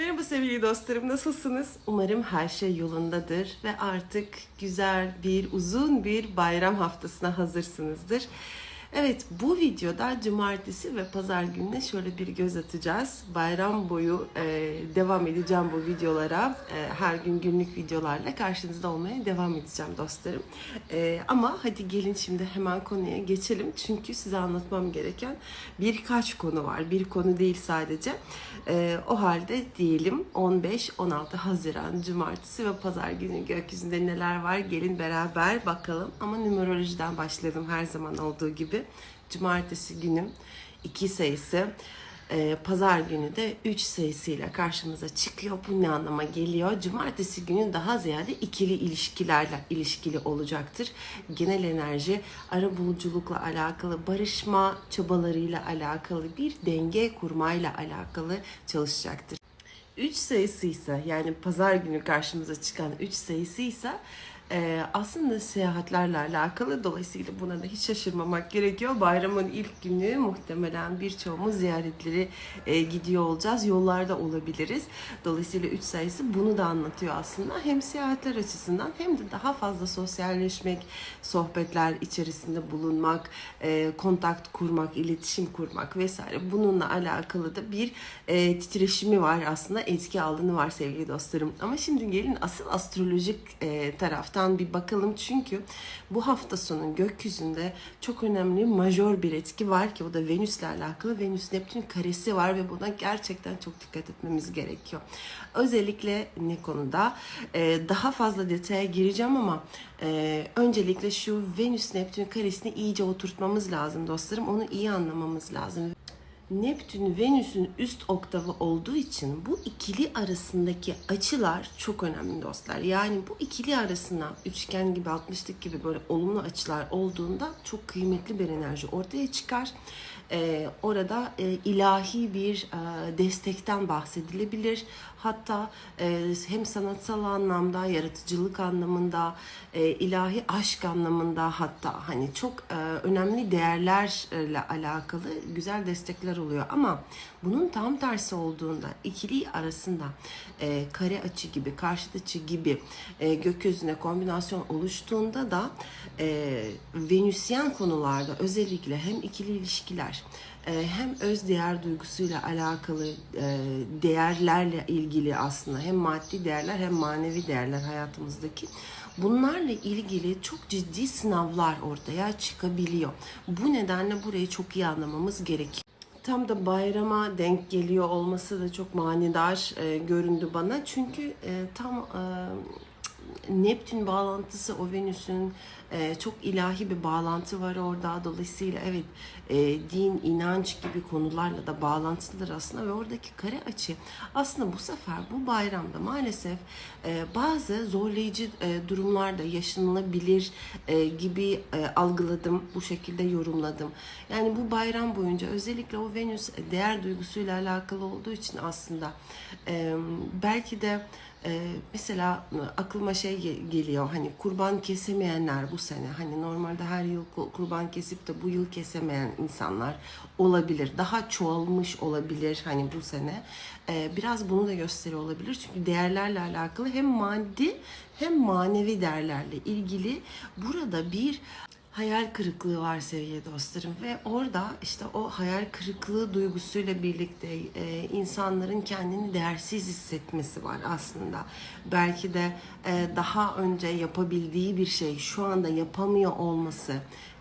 Merhaba sevgili dostlarım, nasılsınız? Umarım her şey yolundadır ve artık güzel bir, uzun bir bayram haftasına hazırsınızdır. Evet, bu videoda cumartesi ve pazar gününe şöyle bir göz atacağız. Bayram boyu e, devam edeceğim bu videolara. E, her gün günlük videolarla karşınızda olmaya devam edeceğim dostlarım. E, ama hadi gelin şimdi hemen konuya geçelim. Çünkü size anlatmam gereken birkaç konu var. Bir konu değil sadece. E, o halde diyelim 15-16 Haziran Cumartesi ve Pazar günü gökyüzünde neler var gelin beraber bakalım. Ama numerolojiden başladım her zaman olduğu gibi. Cumartesi günü 2 sayısı, e, Pazar günü de 3 sayısıyla karşımıza çıkıyor. Bu ne anlama geliyor? Cumartesi günü daha ziyade ikili ilişkilerle ilişkili olacaktır. Genel enerji arabuluculukla alakalı, barışma çabalarıyla alakalı, bir denge kurmayla alakalı çalışacaktır. 3 sayısıysa yani pazar günü karşımıza çıkan 3 sayısıysa e, aslında seyahatlerle alakalı dolayısıyla buna da hiç şaşırmamak gerekiyor. Bayramın ilk günü muhtemelen birçoğumuz ziyaretleri e, gidiyor olacağız. Yollarda olabiliriz. Dolayısıyla 3 sayısı bunu da anlatıyor aslında. Hem seyahatler açısından hem de daha fazla sosyalleşmek, sohbetler içerisinde bulunmak, e, kontak kurmak, iletişim kurmak vesaire bununla alakalı da bir e, titreşimi var aslında etki alanı var sevgili dostlarım. Ama şimdi gelin asıl astrolojik e, taraftan bir bakalım çünkü bu hafta sonu gökyüzünde çok önemli majör bir etki var ki o da Venüs'le alakalı. Venüs Neptün karesi var ve buna gerçekten çok dikkat etmemiz gerekiyor. Özellikle ne konuda? E, daha fazla detaya gireceğim ama e, öncelikle şu Venüs Neptün karesini iyice oturtmamız lazım dostlarım. Onu iyi anlamamız lazım. Neptün Venüs'ün üst oktavı olduğu için bu ikili arasındaki açılar çok önemli dostlar. Yani bu ikili arasına üçgen gibi, altmışlık gibi böyle olumlu açılar olduğunda çok kıymetli bir enerji ortaya çıkar. Ee, orada e, ilahi bir e, destekten bahsedilebilir. Hatta e, hem sanatsal anlamda, yaratıcılık anlamında, e, ilahi aşk anlamında hatta hani çok e, önemli değerlerle alakalı güzel destekler oluyor. Ama bunun tam tersi olduğunda ikili arasında e, kare açı gibi, karşıt açı gibi e, gökyüzüne kombinasyon oluştuğunda da e, Venüsyen konularda özellikle hem ikili ilişkiler e, hem öz değer duygusuyla alakalı e, değerlerle ilgili aslında hem maddi değerler hem manevi değerler hayatımızdaki bunlarla ilgili çok ciddi sınavlar ortaya çıkabiliyor. Bu nedenle burayı çok iyi anlamamız gerekiyor. Tam da bayrama denk geliyor olması da çok manidar e, göründü bana. Çünkü e, tam e, Neptün bağlantısı o Venüs'ün e, çok ilahi bir bağlantı var orada. Dolayısıyla evet e, din, inanç gibi konularla da bağlantılıdır aslında ve oradaki kare açı aslında bu sefer bu bayramda maalesef e, bazı zorlayıcı e, durumlarda yaşanılabilir e, gibi e, algıladım. Bu şekilde yorumladım. Yani bu bayram boyunca özellikle o Venüs değer duygusuyla alakalı olduğu için aslında e, belki de ee, mesela aklıma şey ge- geliyor hani kurban kesemeyenler bu sene. Hani normalde her yıl ku- kurban kesip de bu yıl kesemeyen insanlar olabilir. Daha çoğalmış olabilir hani bu sene. Ee, biraz bunu da gösteriyor olabilir. Çünkü değerlerle alakalı hem maddi hem manevi değerlerle ilgili burada bir hayal kırıklığı var sevgili dostlarım ve orada işte o hayal kırıklığı duygusuyla birlikte e, insanların kendini değersiz hissetmesi var aslında. Belki de e, daha önce yapabildiği bir şey şu anda yapamıyor olması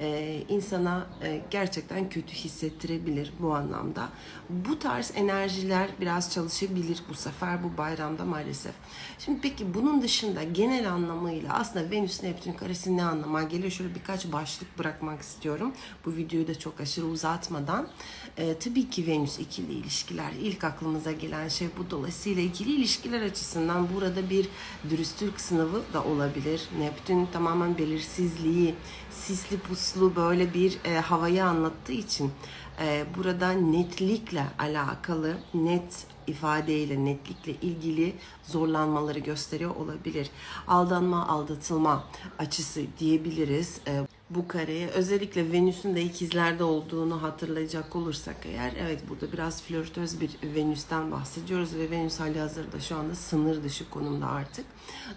e, insana e, gerçekten kötü hissettirebilir bu anlamda. Bu tarz enerjiler biraz çalışabilir bu sefer bu bayramda maalesef. Şimdi peki bunun dışında genel anlamıyla aslında Venüs Neptün karesi ne anlama geliyor? Şöyle birkaç başlık bırakmak istiyorum. Bu videoyu da çok aşırı uzatmadan. E, tabii ki Venüs ikili ilişkiler. ilk aklımıza gelen şey bu. Dolayısıyla ikili ilişkiler açısından burada bir dürüstlük sınavı da olabilir. Neptün tamamen belirsizliği, sisli puslu böyle bir e, havayı anlattığı için e, burada netlikle alakalı, net ifadeyle, netlikle ilgili zorlanmaları gösteriyor olabilir. Aldanma, aldatılma açısı diyebiliriz. E, bu kareye. Özellikle Venüs'ün de ikizlerde olduğunu hatırlayacak olursak eğer evet burada biraz flörtöz bir Venüs'ten bahsediyoruz ve Venüs hali hazırda şu anda sınır dışı konumda artık.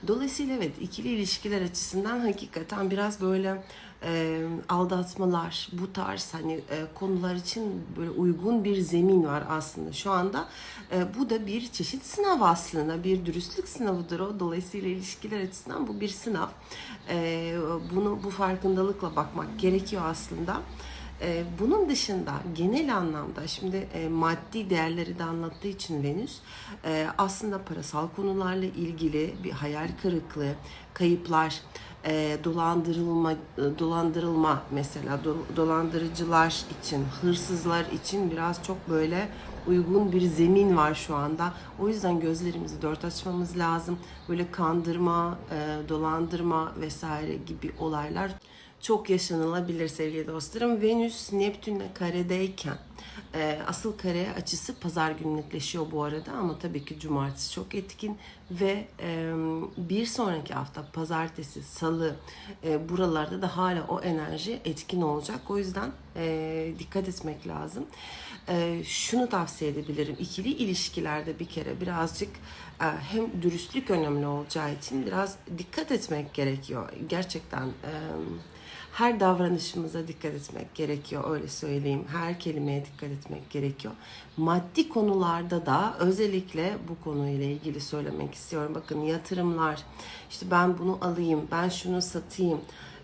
Dolayısıyla evet ikili ilişkiler açısından hakikaten biraz böyle e, aldatmalar bu tarz hani e, konular için böyle uygun bir zemin var aslında şu anda. E, bu da bir çeşit sınav aslında bir dürüstlük sınavıdır o. Dolayısıyla ilişkiler açısından bu bir sınav. E, bunu bu farkındalıkla bakmak gerekiyor aslında. Ee, bunun dışında genel anlamda şimdi e, maddi değerleri de anlattığı için Venüs e, aslında parasal konularla ilgili bir hayal kırıklığı, kayıplar, e, dolandırılma dolandırılma mesela do- dolandırıcılar için, hırsızlar için biraz çok böyle uygun bir zemin var şu anda. O yüzden gözlerimizi dört açmamız lazım. Böyle kandırma, dolandırma vesaire gibi olaylar çok yaşanılabilir sevgili dostlarım. Venüs Neptün'le karedeyken e, asıl kare açısı pazar günü netleşiyor bu arada ama tabii ki cumartesi çok etkin ve e, bir sonraki hafta pazartesi, salı e, buralarda da hala o enerji etkin olacak. O yüzden e, dikkat etmek lazım. E, şunu tavsiye edebilirim. İkili ilişkilerde bir kere birazcık e, hem dürüstlük önemli olacağı için biraz dikkat etmek gerekiyor. Gerçekten e, her davranışımıza dikkat etmek gerekiyor öyle söyleyeyim. Her kelimeye dikkat etmek gerekiyor. Maddi konularda da özellikle bu konuyla ilgili söylemek istiyorum. Bakın yatırımlar, işte ben bunu alayım, ben şunu satayım,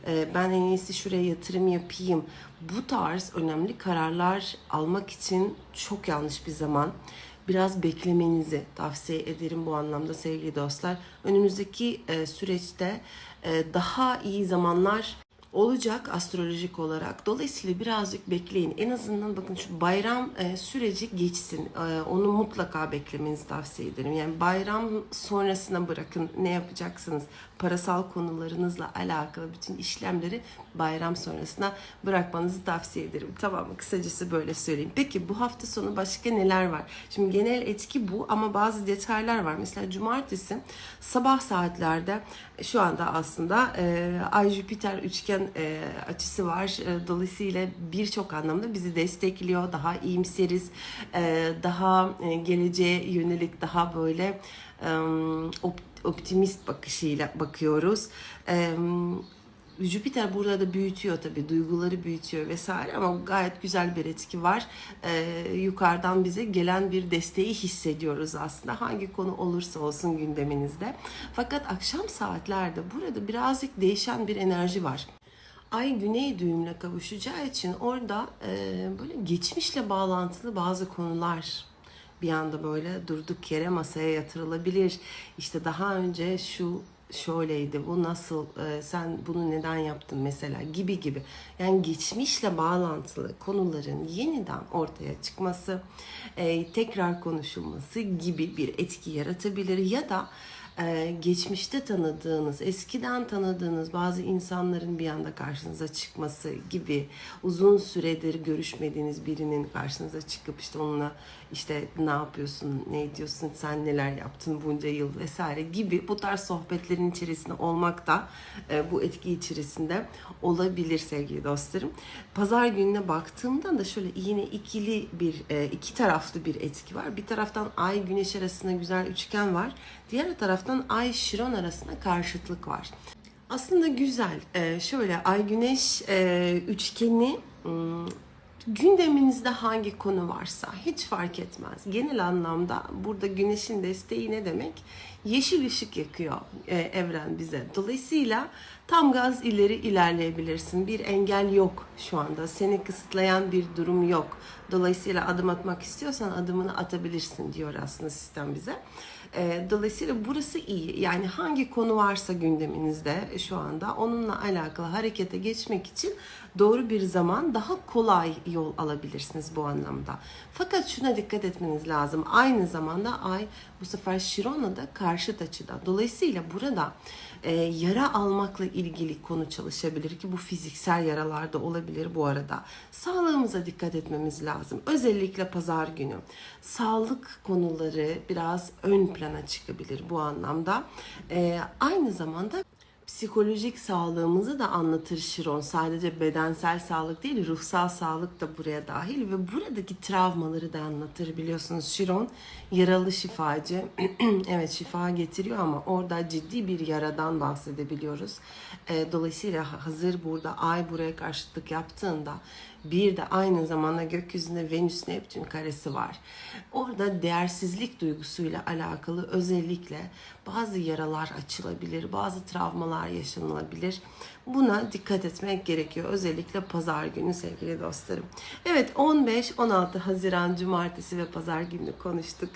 e, ben en iyisi şuraya yatırım yapayım. Bu tarz önemli kararlar almak için çok yanlış bir zaman biraz beklemenizi tavsiye ederim bu anlamda sevgili dostlar. Önümüzdeki e, süreçte e, daha iyi zamanlar olacak astrolojik olarak. Dolayısıyla birazcık bekleyin. En azından bakın şu bayram e, süreci geçsin. E, onu mutlaka beklemenizi tavsiye ederim. Yani bayram sonrasına bırakın ne yapacaksınız? Parasal konularınızla alakalı bütün işlemleri bayram sonrasına bırakmanızı tavsiye ederim. Tamam mı? Kısacası böyle söyleyeyim. Peki bu hafta sonu başka neler var? Şimdi genel etki bu ama bazı detaylar var. Mesela cumartesi sabah saatlerde şu anda aslında e, Ay Jüpiter üçgen e, açısı var. E, dolayısıyla birçok anlamda bizi destekliyor. Daha iyimseriz. E, daha e, geleceğe yönelik daha böyle e, op- optimist bakışıyla bakıyoruz. E, Jüpiter burada da büyütüyor tabii duyguları büyütüyor vesaire ama gayet güzel bir etki var. Ee, yukarıdan bize gelen bir desteği hissediyoruz aslında hangi konu olursa olsun gündeminizde. Fakat akşam saatlerde burada birazcık değişen bir enerji var. Ay güney düğümle kavuşacağı için orada e, böyle geçmişle bağlantılı bazı konular bir anda böyle durduk yere masaya yatırılabilir. İşte daha önce şu şöyleydi, bu nasıl, e, sen bunu neden yaptın mesela gibi gibi. Yani geçmişle bağlantılı konuların yeniden ortaya çıkması, e, tekrar konuşulması gibi bir etki yaratabilir ya da e, geçmişte tanıdığınız, eskiden tanıdığınız bazı insanların bir anda karşınıza çıkması gibi uzun süredir görüşmediğiniz birinin karşınıza çıkıp işte onunla işte ne yapıyorsun, ne ediyorsun, sen neler yaptın bunca yıl vesaire gibi bu tarz sohbetlerin içerisinde olmak da e, bu etki içerisinde olabilir sevgili dostlarım. Pazar gününe baktığımda da şöyle yine ikili bir, e, iki taraflı bir etki var. Bir taraftan Ay Güneş arasında güzel üçgen var. Diğer taraftan Ay Şiron arasında karşıtlık var. Aslında güzel. Ee, şöyle Ay Güneş e, üçgeni gündeminizde hangi konu varsa hiç fark etmez. Genel anlamda burada güneşin desteği ne demek? Yeşil ışık yakıyor e, evren bize. Dolayısıyla tam gaz ileri ilerleyebilirsin. Bir engel yok şu anda. Seni kısıtlayan bir durum yok. Dolayısıyla adım atmak istiyorsan adımını atabilirsin diyor aslında sistem bize. E, Dolayısıyla burası iyi. Yani hangi konu varsa gündeminizde şu anda onunla alakalı harekete geçmek için doğru bir zaman daha kolay yol alabilirsiniz bu anlamda. Fakat şuna dikkat etmeniz lazım. Aynı zamanda ay bu sefer Şiron'a da karşıt açıda. Dolayısıyla burada e, yara almakla ilgili konu çalışabilir ki bu fiziksel yaralarda olabilir bu arada. Sağlığımıza dikkat etmemiz lazım. Özellikle pazar günü. Sağlık konuları biraz ön plana çıkabilir bu anlamda. E, aynı zamanda psikolojik sağlığımızı da anlatır Şiron. Sadece bedensel sağlık değil, ruhsal sağlık da buraya dahil ve buradaki travmaları da anlatır biliyorsunuz. Şiron yaralı şifacı. evet şifa getiriyor ama orada ciddi bir yaradan bahsedebiliyoruz. Ee, dolayısıyla hazır burada ay buraya karşıtlık yaptığında bir de aynı zamanda gökyüzünde Venüs Neptün karesi var. Orada değersizlik duygusuyla alakalı özellikle bazı yaralar açılabilir, bazı travmalar yaşanılabilir. Buna dikkat etmek gerekiyor. Özellikle pazar günü sevgili dostlarım. Evet 15-16 Haziran Cumartesi ve pazar günü konuştuk.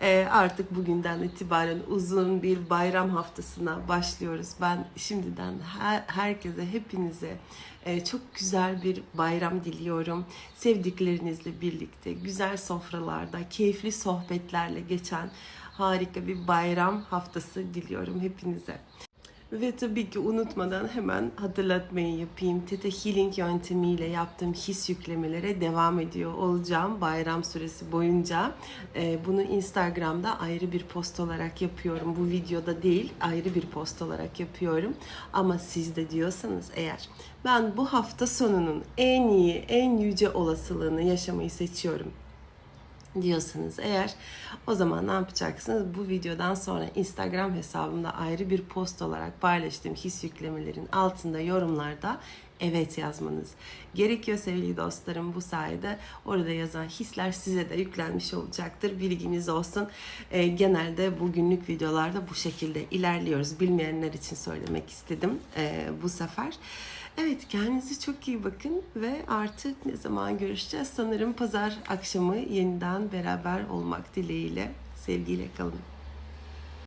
Ee, artık bugünden itibaren uzun bir bayram haftasına başlıyoruz. Ben şimdiden her, herkese, hepinize çok güzel bir bayram diliyorum. Sevdiklerinizle birlikte güzel sofralarda, keyifli sohbetlerle geçen harika bir bayram haftası diliyorum hepinize. Ve tabii ki unutmadan hemen hatırlatmayı yapayım. Theta Healing yöntemiyle yaptığım his yüklemelere devam ediyor olacağım bayram süresi boyunca. Ee, bunu Instagram'da ayrı bir post olarak yapıyorum. Bu videoda değil ayrı bir post olarak yapıyorum. Ama siz de diyorsanız eğer ben bu hafta sonunun en iyi, en yüce olasılığını yaşamayı seçiyorum diyorsanız eğer o zaman ne yapacaksınız? Bu videodan sonra Instagram hesabımda ayrı bir post olarak paylaştığım his yüklemelerin altında yorumlarda evet yazmanız gerekiyor sevgili dostlarım. Bu sayede orada yazan hisler size de yüklenmiş olacaktır. Bilginiz olsun. Ee, genelde bu günlük videolarda bu şekilde ilerliyoruz. Bilmeyenler için söylemek istedim ee, bu sefer. Evet kendinize çok iyi bakın ve artık ne zaman görüşeceğiz? Sanırım pazar akşamı yeniden beraber olmak dileğiyle. Sevgiyle kalın.